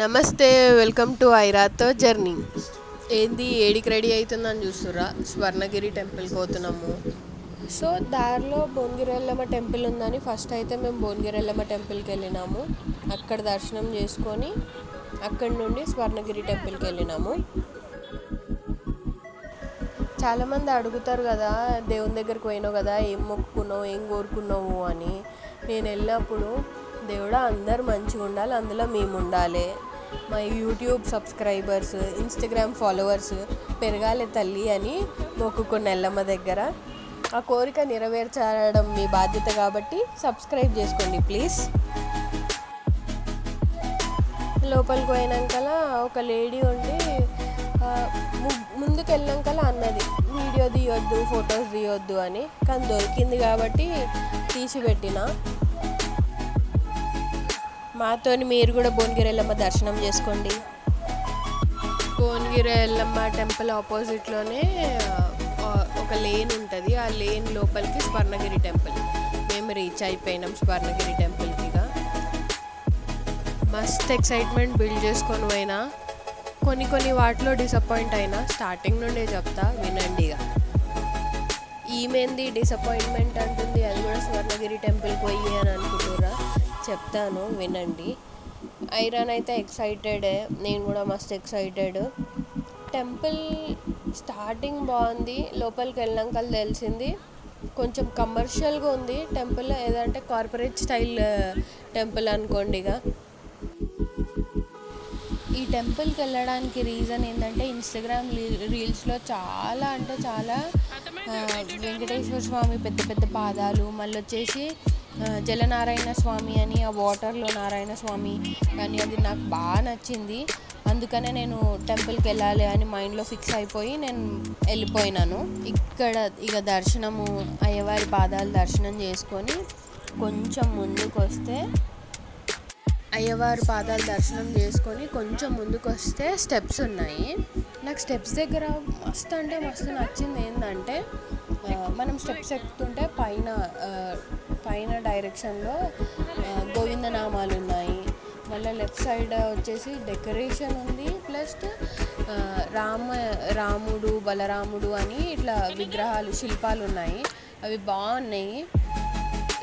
నమస్తే welcome to ఐరాతో journey. ఏంది ఏడికి రెడీ అవుతుందని చూస్తురా స్వర్ణగిరి టెంపుల్కి పోతున్నాము. సో దారిలో భువనగిరెల్లమ్మ టెంపుల్ ఉందని ఫస్ట్ అయితే మేము భువనగిరెల్లమ్మ టెంపుల్కి వెళ్ళినాము. అక్కడ దర్శనం చేసుకొని అక్కడి నుండి స్వర్ణగిరి టెంపుల్కి వెళ్ళినాము. చాలామంది అడుగుతారు కదా దేవుని దగ్గరికి పోయినావు కదా ఏం మొక్కుకున్నావు ఏం కోరుకున్నావు? అని. నేను వెళ్ళినప్పుడు దేవుడా అందరు మంచిగా ఉండాలి అందులో మేము ఉండాలి. మా యూట్యూబ్ సబ్స్క్రైబర్స్ ఇన్స్టాగ్రామ్ ఫాలోవర్స్ పెరగాలి తల్లి అని మొక్కుకున్న ఎల్లమ్మ దగ్గర. ఆ కోరిక నెరవేర్చడం మీ బాధ్యత కాబట్టి సబ్స్క్రైబ్ చేసుకోండి ప్లీజ్. లోపలికి పోయినాకలా ఒక లేడీ ఉండి ముందుకు వెళ్ళాకలా అన్నది. వీడియో తీయొద్దు ఫొటోస్ తీయొద్దు అని. కానీ దొరికింది కాబట్టి తీసి పెట్టిన మాతోని మీరు కూడా భువనగిరి వెళ్ళమ్మ దర్శనం చేసుకోండి. భువనగిరి వెళ్ళమ్మ టెంపుల్ ఆపోజిట్లోనే ఒక లేన్ ఉంటుంది. ఆ లేన్ లోపలికి స్వర్ణగిరి టెంపుల్. మేము రీచ్ అయిపోయినాం స్వర్ణగిరి టెంపుల్కి మస్త్ ఎక్సైట్మెంట్ బిల్డ్ చేసుకొని పోయినా. కొన్ని కొన్ని వాటిలో డిసప్పాయింట్ అయినా స్టార్టింగ్ నుండే చెప్తా వినండి ఇక. ఈమెంది డిసప్పాయింట్మెంట్ అంటుంది? అది కూడా స్వర్ణగిరి టెంపుల్ పోయి అని అనుకుంటున్నా చెప్తాను వినండి. ఐరాన్ అయితే ఎక్సైటెడే నేను కూడా మస్తు ఎక్సైటెడ్ టెంపుల్ స్టార్టింగ్ బాగుంది. లోపలికి వెళ్ళాక తెలిసింది. కొంచెం కమర్షియల్గా ఉంది. టెంపుల్ ఏదంటే కార్పొరేట్ స్టైల్ టెంపుల్ అనుకోండి ఇక. ఈ టెంపుల్కి వెళ్ళడానికి రీజన్ ఏంటంటే ఇన్స్టాగ్రామ్ రీల్స్లో చాలా అంటే చాలా వెంకటేశ్వర స్వామి పెద్ద పెద్ద పాదాలు మళ్ళీ వచ్చేసి జలనారాయణ స్వామి అని ఆ వాటర్లో నారాయణ స్వామి కానీ అది నాకు బాగా నచ్చింది. అందుకనే నేను టెంపుల్కి వెళ్ళాలి అని మైండ్లో ఫిక్స్ అయిపోయి నేను వెళ్ళిపోయినాను. ఇక్కడ ఇక దర్శనము అయ్యవారి పాదాలు దర్శనం చేసుకొని కొంచెం ముందుకు వస్తే అయ్యవారి పాదాలు దర్శనం చేసుకొని కొంచెం ముందుకు వస్తే స్టెప్స్ ఉన్నాయి. నాకు స్టెప్స్ దగ్గర మస్తు అంటే మస్తు నచ్చింది ఏంటంటే మనం స్టెప్స్ ఎక్కుతుంటే పైన పైన డైరెక్షన్లో గోవిందనామాలు ఉన్నాయి. మళ్ళీ లెఫ్ట్ సైడ్ వచ్చేసి డెకరేషన్ ఉంది. ప్లస్ రామ రాముడు బలరాముడు అని ఇట్లా విగ్రహాలు శిల్పాలు ఉన్నాయి. అవి బాగున్నాయి.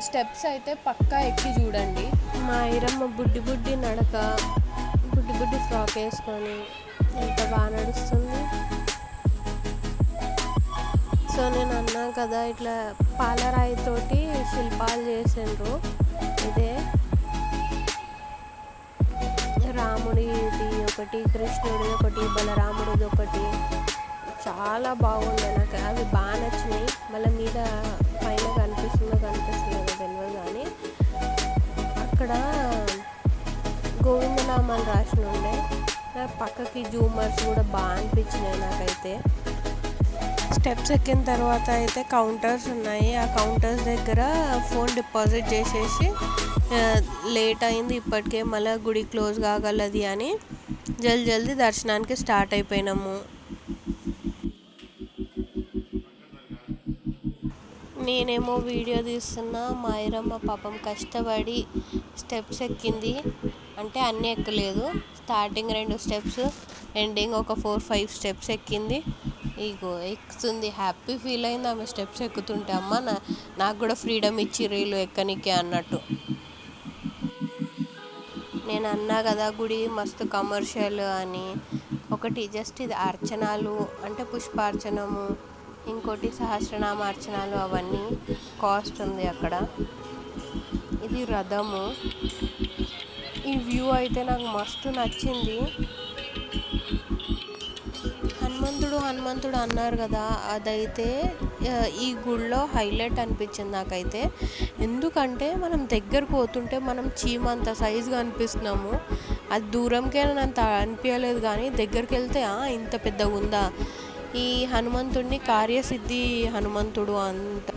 స్టెప్స్ అయితే పక్కా ఎక్కి చూడండి. మా ఐరమ్మ బుడ్డి బుడ్డి నడక బుడ్డి బుడ్డి ఫ్రాక్ వేసుకొని ఎంత బాగా నడుస్తుంది. సో నేను అన్నా కదా ఇట్లా పాలరాయితోటి శిల్పాలు చేసిండ్రు. ఇదే. రాముడిది ఒకటి కృష్ణుడి ఒకటి బలరాముడిది ఒకటి. చాలా బాగుంది నాకు అవి బాగా నచ్చినాయి. మళ్ళీ మీద పైన కనిపిస్తుందో కనిపిస్తుంది అక్కడ గోవిందనామాలు రాసిన ఉండే పక్కకి జూమర్స్ కూడా బాగా అనిపించినాయి నాకైతే. స్టెప్స్ ఎక్కిన తర్వాత అయితే కౌంటర్స్ ఉన్నాయి. ఆ కౌంటర్స్ దగ్గర ఫోన్ డిపాజిట్ చేసేసి లేట్ అయింది ఇప్పటికే మళ్ళీ గుడి క్లోజ్ కాగలది అని జల్ది జల్దీ దర్శనానికి స్టార్ట్ అయిపోయినాము. నేనేమో వీడియో తీస్తున్నా మా ఐరమ్మ పాపం కష్టపడి స్టెప్స్ ఎక్కింది. అంటే అన్నీ ఎక్కలేదు. స్టార్టింగ్ రెండు స్టెప్స్ ఎండింగ్ ఒక ఫోర్ ఫైవ్ స్టెప్స్ ఎక్కింది. ఇగో ఎక్కుతుంది. హ్యాపీ ఫీల్ అయింది ఆమె స్టెప్స్ ఎక్కుతుంటే. అమ్మ నా నాకు కూడా ఫ్రీడమ్ ఇచ్చి రీలు ఎక్కనికే అన్నట్టు. నేను అన్నా కదా గుడి మస్తు కమర్షియల్ అని. ఒకటి జస్ట్ ఇది అర్చనాలు అంటే పుష్పార్చనము ఇంకోటి సహస్రనామ అర్చనాలు అవన్నీ కాస్ట్ ఉంది అక్కడ. ఇది రథము. ఈ వ్యూ అయితే నాకు మస్తు నచ్చింది. హనుమంతుడు హనుమంతుడు అన్నారు కదా అదైతే ఈ గుడిలో హైలైట్ అనిపించింది నాకైతే. ఎందుకంటే మనం దగ్గరకు పోతుంటే మనం చీమంత సైజుగా అనిపిస్తున్నాము అది దూరంకే అంత అనిపించలేదు కానీ దగ్గరికి వెళ్తే ఇంత పెద్దగా ఉందా ఈ హనుమంతుడిని కార్యసిద్ధి హనుమంతుడు అంట.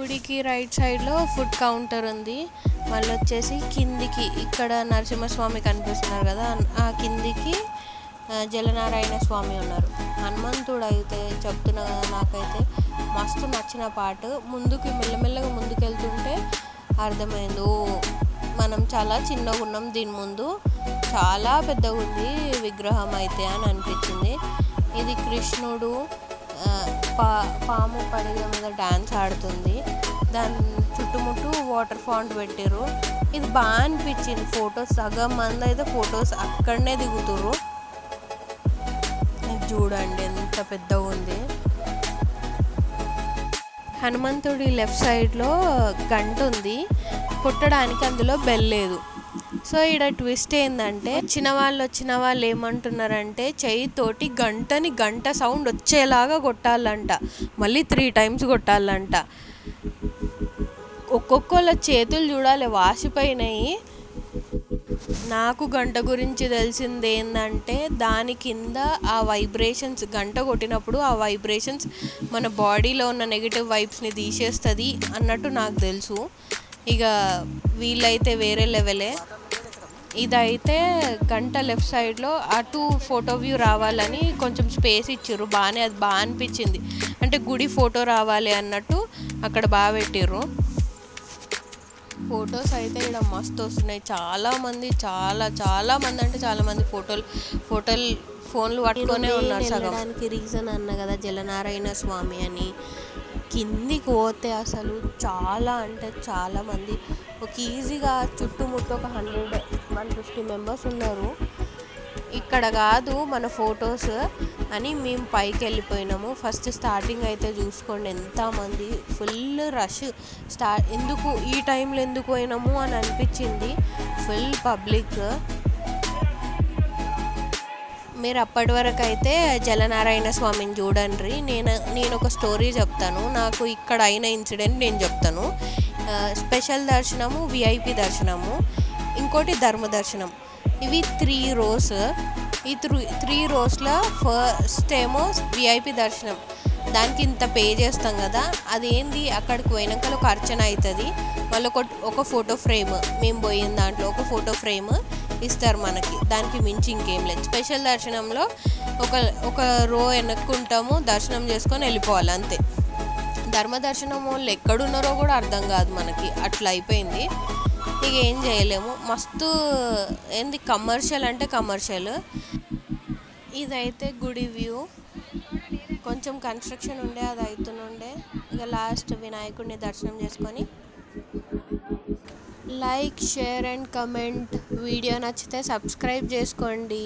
గుడికి రైట్ సైడ్లో ఫుడ్ కౌంటర్ ఉంది. మళ్ళీ వచ్చేసి కిందికి ఇక్కడ నరసింహస్వామి కనిపిస్తున్నారు కదా ఆ కిందికి జలనారాయణ స్వామి ఉన్నారు. హనుమంతుడు అయితే చెప్తున్నా కదా నాకైతే మస్తు నచ్చిన పాట. ముందుకు మెల్లమెల్లగా ముందుకెళ్తుంటే అర్థమైంది. ఓ మనం చాలా చిన్నగా ఉన్నాం దీని ముందు. చాలా పెద్దగా ఉంది విగ్రహం అయితే అని అనిపించింది. ఇది కృష్ణుడు పా పాము పడగ మీద డ్యాన్స్ ఆడుతుంది. దాని చుట్టుముట్టు వాటర్ ఫాంట్ పెట్టారు ఇది బాగా అనిపించింది ఫొటోస్ సగం మంది అయితే ఫొటోస్ అక్కడనే దిగుతుర్రు. ఇది చూడండి ఎంత పెద్దగా ఉంది. హనుమంతుడి లెఫ్ట్ సైడ్లో గంట ఉంది. కొట్టడానికి అందులో బెల్ లేదు. సో ఈడ ట్విస్ట్ ఏంటంటే వచ్చిన వాళ్ళు వచ్చిన వాళ్ళు ఏమంటున్నారంటే చెయ్యితోటి గంటని గంట సౌండ్ వచ్చేలాగా కొట్టాలంట. మళ్ళీ త్రీ టైమ్స్ కొట్టాలంట. ఒక్కొక్కళ్ళ చేతులు చూడాలి వాసిపోయినాయి. నాకు గంట గురించి తెలిసింది ఏంటంటే దాని కింద ఆ వైబ్రేషన్స్ గంట కొట్టినప్పుడు ఆ వైబ్రేషన్స్ మన బాడీలో ఉన్న నెగిటివ్ వైబ్స్ని తీసేస్తుంది అన్నట్టు నాకు తెలుసు. ఇక వీళ్ళైతే వేరే లెవెలే. ఇదైతే గంట లెఫ్ట్ సైడ్లో అటు ఫోటో వ్యూ రావాలని కొంచెం స్పేస్ ఇచ్చారు. బాగానే అది బాగా అనిపించింది. అంటే గుడి ఫోటో రావాలి అన్నట్టు అక్కడ బాగా పెట్టిర్రు. ఫొటోస్ అయితే ఇక్కడ మస్తు వస్తున్నాయి. చాలా మంది చాలా చాలా మంది అంటే చాలా మంది ఫోటోలు ఫోటోలు ఫోన్లు పట్టుకొనే ఉన్నారు వెళ్ళడానికి రీజన్ అన్న కదా జలనారాయణ స్వామి అని. కిందికి పోతే అసలు చాలా అంటే చాలా మంది. ఒక ఈజీగా చుట్టుముట్టు ఒక హండ్రెడ్ వన్ ఫిఫ్టీ మెంబర్స్ ఉన్నారు. ఇక్కడ కాదు మన ఫొటోస్ అని మేము పైకి వెళ్ళిపోయినాము ఫస్ట్ స్టార్టింగ్ అయితే చూసుకోండి ఎంతమంది ఫుల్ రష్. స్టా ఎందుకు ఈ టైంలో ఎందుకు పోయినాము అని అనిపించింది ఫుల్ పబ్లిక్. మీరు అప్పటి వరకు అయితే జలనారాయణ స్వామిని చూడండి. నేను నేను ఒక స్టోరీ చెప్తాను. నాకు ఇక్కడ అయిన ఇన్సిడెంట్ నేను చెప్తాను. స్పెషల్ దర్శనము విఐపి దర్శనము. ఇంకోటి ధర్మ దర్శనం ఇవి త్రీ రోస్ ఈ త్రీ త్రీ రోస్లో ఫస్ట్ ఏమో విఐపి దర్శనం. దానికి ఇంత పే చేస్తాం కదా అదేంది? అక్కడికి పోయినాక ఒక అర్చన అవుతుంది మళ్ళీ ఒక ఒక ఫోటో ఫ్రేమ్ మేము పోయిన దాంట్లో ఒక ఫోటో ఫ్రేమ్ ఇస్తారు మనకి. దానికి మించి ఇంకేం లేదు. స్పెషల్ దర్శనంలో ఒక ఒక రో వెనక్కుంటాము దర్శనం చేసుకొని వెళ్ళిపోవాలి అంతే. ధర్మ దర్శనం వాళ్ళు ఎక్కడున్నారో కూడా అర్థం కాదు మనకి. అట్లా అయిపోయింది. ఇక ఏం చేయలేము. మస్తు ఏంది కమర్షియల్ అంటే కమర్షియల్ ఇదైతే గుడి వ్యూ. కొంచెం కన్స్ట్రక్షన్ ఉండే అది అవుతుండే ఇక లాస్ట్ వినాయకుడిని దర్శనం చేసుకొని. Like share and comment video నచ్చితే సబ్స్క్రైబ్ చేసుకోండి.